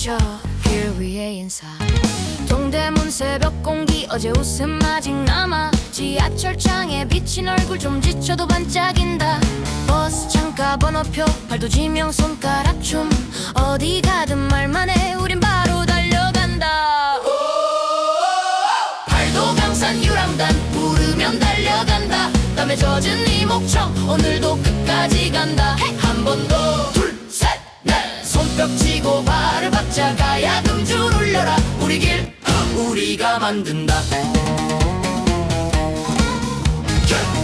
비춰 길 위에 인사. 동대문 새벽 공기 어제 웃음 아직 남아. 지하철창에 비친 얼굴 좀 지쳐도 반짝인다. 버스 창가 번호표 발도 지명 손가락 춤. 어디 가든 말만 해 우린 바로 달려간다. 발도 강산 유람단 부르면 달려간다. 땀에 젖은 이 목청 오늘도 끝까지 간다. 한 번더 둘셋넷 손뼉 치고 발을 박자 가야 금줄 울려라. 우리 길 우리가 만든다.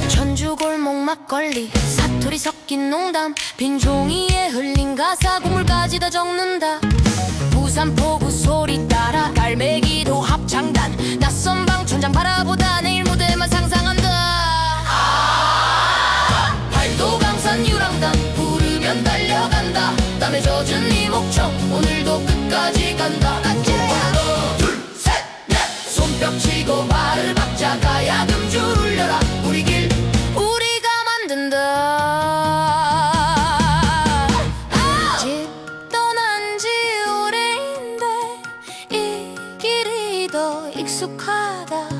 전주 골목 막걸리 사투리 섞인 농담 빈 종이에 흘린 가사 고물까지 다 적는다. 부산 포구 소리 따라 갈매기도 합창 목청 오늘도 끝까지 간다. 하나 둘셋넷. 손뼉 치고 발을 박자 가야 금줄 울려라. 우리 길 우리가 만든다 집 떠난 지 오래인데 이 길이 더 익숙하다